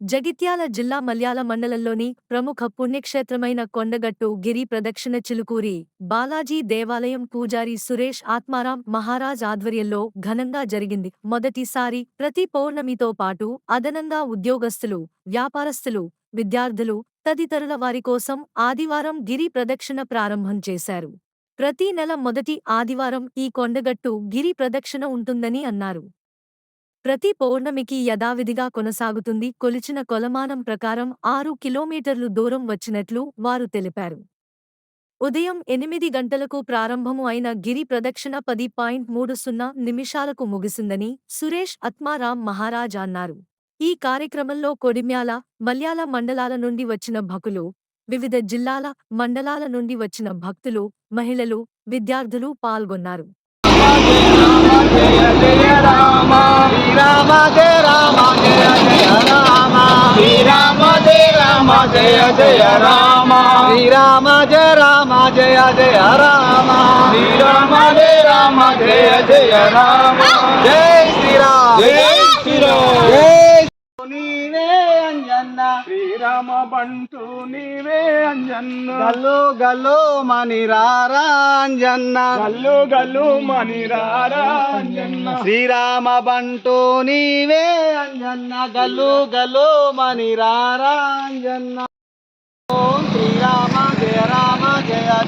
జగిత్యాల జిల్లా మల్యాల మండలంలోని ప్రముఖ పుణ్యక్షేత్రమైన కొండగట్టు గిరి ప్రదక్షిణ చిలుకూరి బాలాజీ దేవాలయం పూజారి సురేష్ ఆత్మారాం మహారాజ్ ఆధ్వర్యంలో ఘనంగా జరిగింది. మొదటిసారి ప్రతి పౌర్ణమితో పాటు అదనంగా ఉద్యోగస్తులు వ్యాపారస్తులు విద్యార్థులు తదితరుల వారి కోసం ఆదివారం గిరి ప్రదక్షిణ ప్రారంభం చేశారు. ప్రతి నెల మొదటి ఆదివారం ఈ కొండగట్టు గిరి ప్రదక్షిణ ఉంటుందని అన్నారు. ప్రతి పౌర్ణమికి యథావిధిగా కొనసాగుతుంది. కొలిచిన కొలమానం ప్రకారం ఆరు కిలోమీటర్లు దూరం వచ్చినట్లు వారు తెలిపారు. ఉదయం ఎనిమిది గంటలకు ప్రారంభము అయిన గిరి ప్రదక్షిణ పది పాయింట్ మూడు సున్నా నిమిషాలకు ముగిసిందని సురేష్ అత్మారాం మహారాజ్ అన్నారు. ఈ కార్యక్రమంలో కొడిమ్యాల మల్యాల మండలాల నుండి వచ్చిన భకులు వివిధ జిల్లాల మండలాల నుండి వచ్చిన భక్తులు మహిళలు విద్యార్థులు పాల్గొన్నారు. జయ జయ రామ శ్రీరామ జయ రామ జయ జయ రామ శ్రీరామ జయ రామ జయ జయ రామ జై శ్రీరామ్ జై శ్రీరామ్ జై నీవే అంజన్న. శ్రీరామ బంటు నీవే అంజన్న. గల్లు గల్లు మణి రారా అంజన్న. గల్లు గల్లు మణిరారా అంజన్న. శ్రీరామ బంటు నీవే అంజన్న. గల్లు గల్లు మణి రారా అంజన్న ఓం శ్రీరామ జయ రామ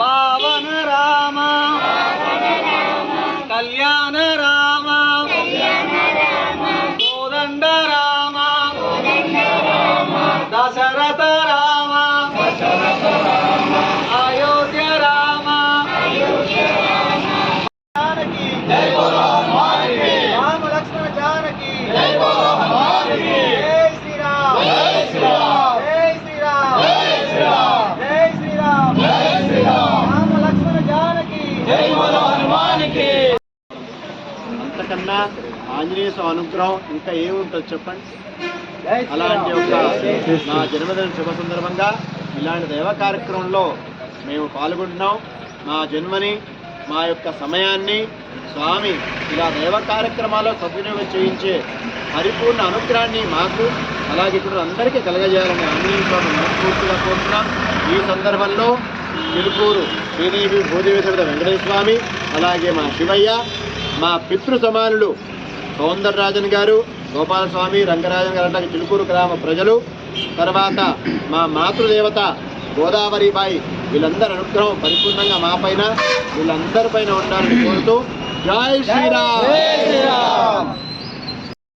పావన రామ। కళ్యాణ రామ। కోదండ రామ। దశరథ రామ। అయోధ్య రామ। జానకి। రామ లక్ష్మణ జానకి జై బోలో హనుమానికి జై శ్రీరామ్ జై శ్రీరామ్ జై శ్రీరామ్ జై శ్రీరామ్ జై శ్రీరామ్ జై శ్రీరామ్ రామ లక్ష్మణ జానకి జై బోలో హనుమానికి ఆంజనేయ స్వామి అనుగ్రహం ఇంకా ఏముంటుంది చెప్పండి? అలాంటి. ఒక నా జన్మదిన శుభ సందర్భంగా ఇలాంటి దైవ కార్యక్రమంలో మేము పాల్గొంటున్నాం. మా జన్మని మా యొక్క సమయాన్ని స్వామి ఇలా దైవ కార్యక్రమాల్లో సద్వినియోగం చేయించే పరిపూర్ణ అనుగ్రహాన్ని మాకు అలాగే ఇక్కడ అందరికీ కలగజేయాలని స్వామి మనస్ఫూర్తిగా కోరుతున్నాం. ఈ సందర్భంలో తిరుపూరు శ్రీదేవి భూదేవి సమేత వెంకటేశ్వర స్వామి అలాగే మా శివయ్య మా పితృ సమానులు సౌందరరాజన్ గారు గోపాలస్వామి రంగరాజన్ గారు అట్లాగే చిలుకూరు గ్రామ ప్రజలు తర్వాత మా మాతృదేవత గోదావరిబాయి వీళ్ళందరి అనుగ్రహం పరిపూర్ణంగా మా పైన వీళ్ళందరి పైన ఉండాలని కోరుతూ జై శ్రీరామ్. జై శ్రీరామ్.